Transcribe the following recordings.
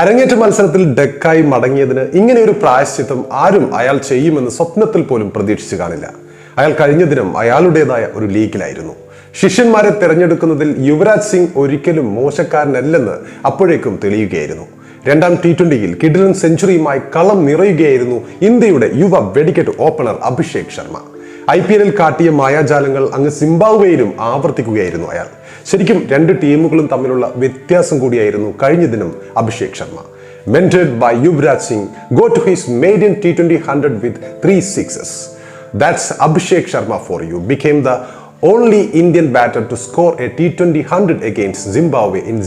അരങ്ങേറ്റ മത്സരത്തിൽ ഡെക്കായി മടങ്ങിയതിന് ഇങ്ങനെ ഒരു പ്രായശ്ചിത്തം ആരും അയാൾ ചെയ്യുമെന്ന് സ്വപ്നത്തിൽ പോലും പ്രതീക്ഷിച്ചു കാണില്ല. അയാൾ കഴിഞ്ഞ ദിനം അയാളുടേതായ ഒരു ലീഗിലായിരുന്നു. ശിഷ്യന്മാരെ തിരഞ്ഞെടുക്കുന്നതിൽ യുവരാജ് സിംഗ് ഒരിക്കലും മോശക്കാരനല്ലെന്ന് അപ്പോഴേക്കും തെളിയുകയായിരുന്നു. രണ്ടാം ടി ട്വന്റിയിൽ കിഡിലൻ സെഞ്ചുറിയുമായി കളം നിറയുകയായിരുന്നു ഇന്ത്യയുടെ യുവ വെടിക്കെട്ട് opener Abhishek Sharma. I P എല്ലിൽ കാട്ടിയ മായാജാലങ്ങൾ അങ്ങ് സിംബാബ്വേയിലും ആവർത്തിക്കുകയായിരുന്നു അയാൾ. ശരിക്കും രണ്ട് ടീമുകളും തമ്മിലുള്ള വ്യത്യാസം കൂടിയായിരുന്നു കഴിഞ്ഞ ദിനം Abhishek Sharma. Mentored by Yuvraj Singh go to his maiden T twenty hundred with three sixes that's Abhishek Sharma for you became the only Indian batter to score a T twenty hundred against Zimbabwe in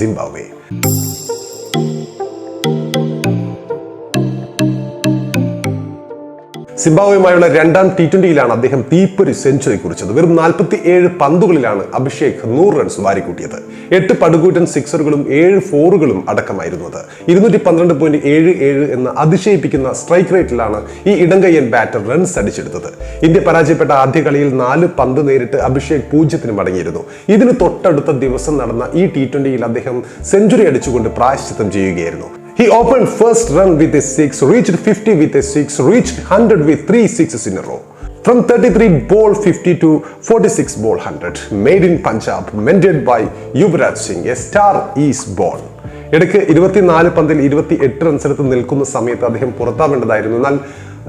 സിംബാബ്വേയുമായുള്ള രണ്ടാം T ട്വന്റിയിലാണ് അദ്ദേഹം തീപ്പൊരു century കുറിച്ചത്. വെറും നാൽപ്പത്തി ഏഴ് പന്തുകളിലാണ് അഭിഷേക് നൂറ് runs വാരിക്കൂട്ടിയത്. എട്ട് പടുകൂറ്റൻ സിക്സറുകളും ഏഴ് ഫോറുകളും അടക്കമായിരുന്നു അത്. ഇരുന്നൂറ്റി പന്ത്രണ്ട് പോയിന്റ് ഏഴ് ഏഴ് എന്ന അതിശയിപ്പിക്കുന്ന സ്ട്രൈക്ക് റേറ്റിലാണ് ഈ ഇടങ്കയ്യൻ ബാറ്റർ റൺസ് അടിച്ചെടുത്തത്. ഇന്ത്യ പരാജയപ്പെട്ട ആദ്യ കളിയിൽ നാല് പന്ത് നേരിട്ട് അഭിഷേക് പൂജ്യത്തിന് മടങ്ങിയിരുന്നു. ഇതിന് തൊട്ടടുത്ത ദിവസം നടന്ന ഈ ടി ട്വന്റിയിൽ അദ്ദേഹം സെഞ്ചുറി അടിച്ചുകൊണ്ട് പ്രായശ്ചിത്തം ചെയ്യുകയായിരുന്നു. He opened first run with a 6, reached 50 with a 6, reached 100 with 3 sixes in a row. From 33 ball 50 to 46 ball 100, made in Punjab, mended by Yuvraj Singh, a star is born. ഇടയ്ക്ക് ഇരുപത്തിനാല് പന്തിൽ ഇരുപത്തി എട്ട് റൺസെടുത്ത് നിൽക്കുന്ന സമയത്ത് അദ്ദേഹം പുറത്താവേണ്ടതായിരുന്നു എന്നാൽ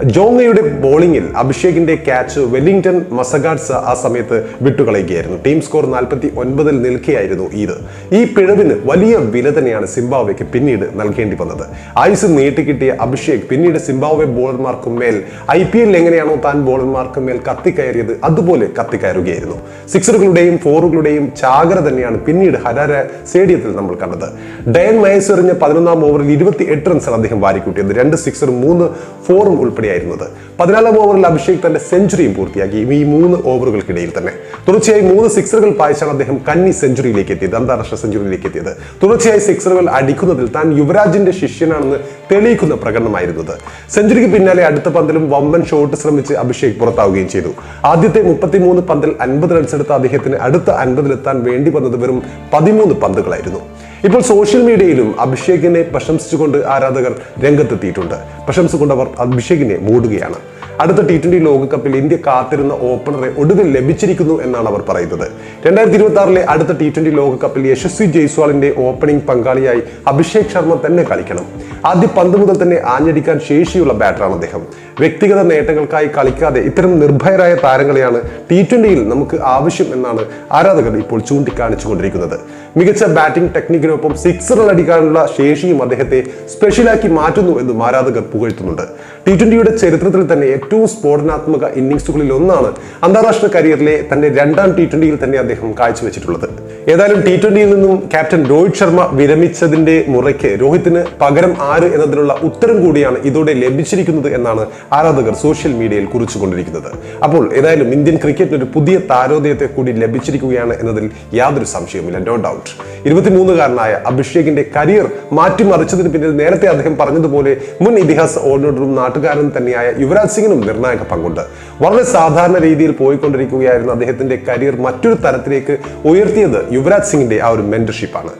ജോങ്ങയുടെ ബോളിംഗിൽ അഭിഷേകിന്റെ ക്യാച്ച് വെല്ലിംഗ്ടൺ മസഗാഡ്സ് ആ സമയത്ത് വിട്ടുകളയുകയായിരുന്നു. ടീം സ്കോർ നാൽപ്പത്തി ഒൻപതിൽ നിൽക്കുകയായിരുന്നു ഇത്. ഈ പിഴവിന് വലിയ വില തന്നെയാണ് സിംബാവയ്ക്ക് പിന്നീട് നൽകേണ്ടി വന്നത്. ആയുസ് നീട്ടിക്കിട്ടിയ അഭിഷേക് പിന്നീട് സിംബാവെ ബോളർമാർക്ക് മേൽ ഐ പി എല്ലിൽ എങ്ങനെയാണോ താൻ ബോളർമാർക്ക് മേൽ കത്തിക്കയറിയത് അതുപോലെ കത്തിക്കയറുകയായിരുന്നു. സിക്സറുകളുടെയും ഫോറുകളുടെയും ചാകര തന്നെയാണ് പിന്നീട് ഹരാര സ്റ്റേഡിയത്തിൽ നമ്മൾ കണ്ടത്. ഡയൻ മയസ് എറിഞ്ഞ പതിനൊന്നാം ഓവറിൽ ഇരുപത്തി എട്ട് റൺസാണ് അദ്ദേഹം വാരിക്കൂട്ടിയത്. രണ്ട് സിക്സറും മൂന്ന് ഫോറും ഉൾപ്പെടെയായിരുന്നത് പതിനാലാം ഓവറിൽ അഭിഷേക് തന്റെ സെഞ്ചുറിയും പൂർത്തിയാക്കി. ഈ മൂന്ന് ഓവറുകൾക്കിടയിൽ തന്നെ. തുടർച്ചയായി മൂന്ന് സിക്സറുകൾ പായിച്ചാണ് അദ്ദേഹം കന്നി സെഞ്ചുറിയിലേക്ക് എത്തിയത് അന്താരാഷ്ട്ര സെഞ്ചുറിയിലേക്ക് എത്തിയത്. തുടർച്ചയായി സിക്സറുകൾ അടിക്കുന്നതിൽ താൻ യുവരാജിന്റെ ശിഷ്യനാണെന്ന് തെളിയിക്കുന്ന പ്രകടനമായിരുന്നത്. സെഞ്ചുറിക്ക് പിന്നാലെ അടുത്ത പന്തലും വമ്പൻ ഷോട്ട് ശ്രമിച്ച് അഭിഷേക് പുറത്താവുകയും ചെയ്തു. ആദ്യത്തെ മുപ്പത്തിമൂന്ന് പന്തിൽ അൻപത് റൺസ് എടുത്ത അദ്ദേഹത്തിന് അടുത്ത അൻപതിലെത്താൻ വേണ്ടി വന്നത് വെറും പതിമൂന്ന് പന്തുകളായിരുന്നു. ഇപ്പോൾ സോഷ്യൽ മീഡിയയിലും അഭിഷേകിനെ പ്രശംസിച്ചുകൊണ്ട് ആരാധകർ രംഗത്തെത്തിയിട്ടുണ്ട്. പ്രശംസ കൊണ്ട് അവർ അഭിഷേകിനെ മൂടുകയാണ്. അടുത്ത ടി ട്വന്റി ലോകകപ്പിൽ ഇന്ത്യ കാത്തിരുന്ന ഓപ്പണറെ ഒടുവിൽ ലഭിച്ചിരിക്കുന്നു എന്നാണ് അവർ പറയുന്നത്. രണ്ടായിരത്തി ഇരുപത്തി ആറിലെ അടുത്ത ടി ട്വന്റി ലോകകപ്പിൽ യശസ്വി ജയ്സ്വാളിന്റെ ഓപ്പണിംഗ് പങ്കാളിയായി അഭിഷേക് ശർമ്മ തന്നെ കളിക്കണം. ആദ്യ പന്ത് മുതൽ തന്നെ ആഞ്ഞടിക്കാൻ ശേഷിയുള്ള ബാറ്ററാണ് അദ്ദേഹം. വ്യക്തിഗത നേട്ടങ്ങൾക്കായി കളിക്കാതെ ഇത്തരം നിർഭയരായ താരങ്ങളെയാണ് ടി ട്വന്റിയിൽ നമുക്ക് ആവശ്യം എന്നാണ് ആരാധകർ ഇപ്പോൾ ചൂണ്ടിക്കാണിച്ചുകൊണ്ടിരിക്കുന്നത്. മികച്ച ബാറ്റിംഗ് ടെക്നിക്കിനൊപ്പം സിക്സറുകൾ അടിക്കാനുള്ള ശേഷിയും അദ്ദേഹത്തെ സ്പെഷ്യലാക്കി മാറ്റുന്നു എന്നും ആരാധകർ പുകഴ്ത്തുന്നുണ്ട്. ടി ട്വന്റിയുടെ ചരിത്രത്തിൽ തന്നെ ഏറ്റവും സ്ഫോടനാത്മക ഇന്നിംഗ്സുകളിൽ ഒന്നാണ് അന്താരാഷ്ട്ര കരിയറിലെ തന്റെ രണ്ടാം ടി ട്വന്റിയിൽ തന്നെ അദ്ദേഹം കാഴ്ചവെച്ചിട്ടുള്ളത്. ഏതായാലും ടി ട്വന്റിയിൽ നിന്നും ക്യാപ്റ്റൻ രോഹിത് ശർമ്മ വിരമിച്ചതിന്റെ മുറയ്ക്ക് രോഹിത്തിന് പകരം ആര് എന്നതിനുള്ള ഉത്തരം കൂടിയാണ് ഇതോടെ ലഭിച്ചിരിക്കുന്നത് എന്നാണ് ആരാധകർ സോഷ്യൽ മീഡിയയിൽ കുറിച്ചുകൊണ്ടിരിക്കുന്നത്. അപ്പോൾ ഏതായാലും ഇന്ത്യൻ ക്രിക്കറ്റിന് ഒരു പുതിയ താരോദയത്തെ കൂടി ലഭിച്ചിരിക്കുകയാണ് എന്നതിൽ യാതൊരു സംശയവുമില്ല നോ ഡൗട്ട് ഇരുപത്തിമൂന്നുകാരനായ അഭിഷേകിന്റെ കരിയർ മാറ്റിമറിച്ചതിന് പിന്നിൽ നേരത്തെ അദ്ദേഹം പറഞ്ഞതുപോലെ മുൻ ഇതിഹാസ ഓൾറൗണ്ടറും നാട്ടുകാരനും തന്നെയായ യുവരാജ് സിംഗിനും നിർണായക പങ്കുണ്ട്. വളരെ സാധാരണ രീതിയിൽ പോയിക്കൊണ്ടിരിക്കുകയായിരുന്ന അദ്ദേഹത്തിന്റെ കരിയർ മറ്റൊരു തരത്തിലേക്ക് ഉയർത്തിയത് യുവരാജ് സിംഗിന്റെ ആ ഒരു മെന്റർഷിപ്പാണ്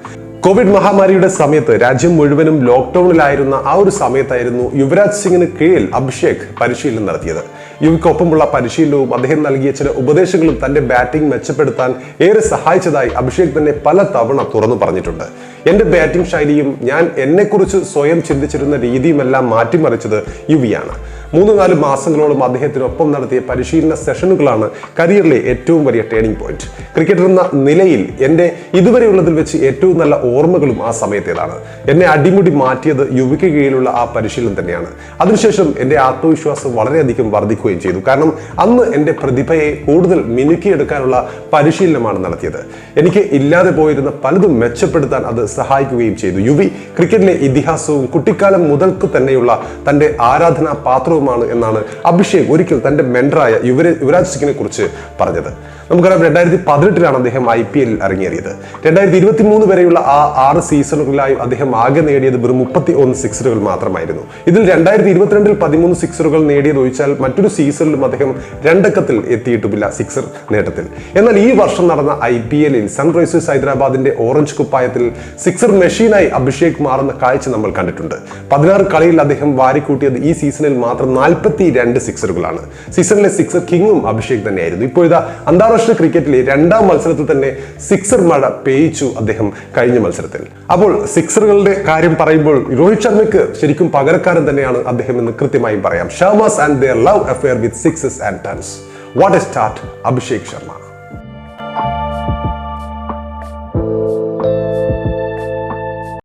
കോവിഡ് മഹാമാരിയുടെ സമയത്ത് രാജ്യം മുഴുവനും ലോക്ക്ഡൌണിലായിരുന്ന ആ ഒരു സമയത്തായിരുന്നു യുവരാജ് സിംഗിന് കീഴിൽ അഭിഷേക് പരിശീലനം നടത്തിയത്. ഇവയ്ക്കൊപ്പമുള്ള പരിശീലനവും അദ്ദേഹം നൽകിയ ചില ഉപദേശങ്ങളും തന്റെ ബാറ്റിംഗ് മെച്ചപ്പെടുത്താൻ ഏറെ സഹായിച്ചതായി അഭിഷേക് തന്നെ പല തവണ തുറന്നു പറഞ്ഞിട്ടുണ്ട്. എന്റെ ബാറ്റിംഗ് ശൈലിയും ഞാൻ എന്നെക്കുറിച്ച് സ്വയം ചിന്തിച്ചിരുന്ന രീതിയുമെല്ലാം മാറ്റിമറിച്ചത് യുവിയാണ്. മൂന്ന് നാല് മാസങ്ങളോളം അദ്ദേഹത്തിനൊപ്പം നടത്തിയ പരിശീലന സെഷനുകളാണ് കരിയറിലെ ഏറ്റവും വലിയ ടേണിംഗ് പോയിന്റ്. ക്രിക്കറ്റർ എന്ന നിലയിൽ എന്റെ ഇതുവരെയുള്ളതിൽ വെച്ച് ഏറ്റവും നല്ല ഓർമ്മകളും ആ സമയത്തേതാണ്. എന്നെ അടിമുടി മാറ്റിയത് യുവിക്ക് കീഴിലുള്ള ആ പരിശീലനം തന്നെയാണ്. അതിനുശേഷം എന്റെ ആത്മവിശ്വാസം വളരെയധികം വർദ്ധിക്കുകയും ചെയ്തു. കാരണം അന്ന് എന്റെ പ്രതിഭയെ കൂടുതൽ മിനുക്കിയെടുക്കാനുള്ള പരിശീലനമാണ് നടത്തിയത്. എനിക്ക് ഇല്ലാതെ പോയിരുന്ന പലതും മെച്ചപ്പെടുത്താൻ അത് സഹായിക്കുകയും ചെയ്തു. യുവി ക്രിക്കറ്റിലെ ഇതിഹാസവും കുട്ടിക്കാലം മുതൽക്ക് തന്നെയുള്ള തന്റെ ആരാധനാ പാത്രവുമാണ് എന്നാണ് അഭിഷേക് ഒരിക്കൽ തന്റെ മെൻഡറായ യുവര യുവരാജ് സിംഗിനെ കുറിച്ച് പറഞ്ഞത്. നമുക്കറിയാം രണ്ടായിരത്തി പതിനെട്ടിലാണ് അദ്ദേഹം ഐ പി എല്ലിൽ ഇറങ്ങിയേറിയത്. രണ്ടായിരത്തി ഇരുപത്തി മൂന്ന് വരെയുള്ള ആ ആറ് സീസണുകളിലായി അദ്ദേഹം ആകെ നേടിയത് വെറും മുപ്പത്തി ഒന്ന് സിക്സറുകൾ മാത്രമായിരുന്നു. ഇതിൽ രണ്ടായിരത്തി ഇരുപത്തിരണ്ടിൽ പതിമൂന്ന് സിക്സറുകൾ നേടിയത് ഒഴിച്ചാൽ മറ്റൊരു സീസണിലും അദ്ദേഹം രണ്ടക്കത്തിൽ എത്തിയിട്ടുമില്ല സിക്സർ നേട്ടത്തിൽ. എന്നാൽ ഈ വർഷം നടന്ന ഐ പി എല്ലിൽ സൺറൈസേഴ്സ് ഹൈദരാബാദിന്റെ ഓറഞ്ച് കുപ്പായത്തിൽ സിക്സർ മെഷീനായി അഭിഷേക് മാറുന്ന കാഴ്ച നമ്മൾ കണ്ടിട്ടുണ്ട്. പതിനാറ് കളിയിൽ അദ്ദേഹം വാരിക്കൂട്ടിയത് ഈ സീസണിൽ മാത്രം നാൽപ്പത്തി രണ്ട് സിക്സറുകളാണ്. സീസണിലെ സിക്സർ കിങ്ങും അഭിഷേക് തന്നെയായിരുന്നു. ഇപ്പോഴത്തെ അന്താരാഷ്ട്ര ക്രിക്കറ്റിലെ രണ്ടാം മത്സരത്തിൽ തന്നെ സിക്സർ മഴ പേയിച്ചു അദ്ദേഹം കഴിഞ്ഞ മത്സരത്തിൽ. അപ്പോൾ സിക്സറുകളുടെ കാര്യം പറയുമ്പോൾ രോഹിത് ശർമ്മയ്ക്ക് ശരിക്കും പകരക്കാരൻ തന്നെയാണ് അദ്ദേഹം എന്ന് കൃത്യമായും പറയാം. Sharma's and their love with sixes and tens. What a start, Abhishek Sharma.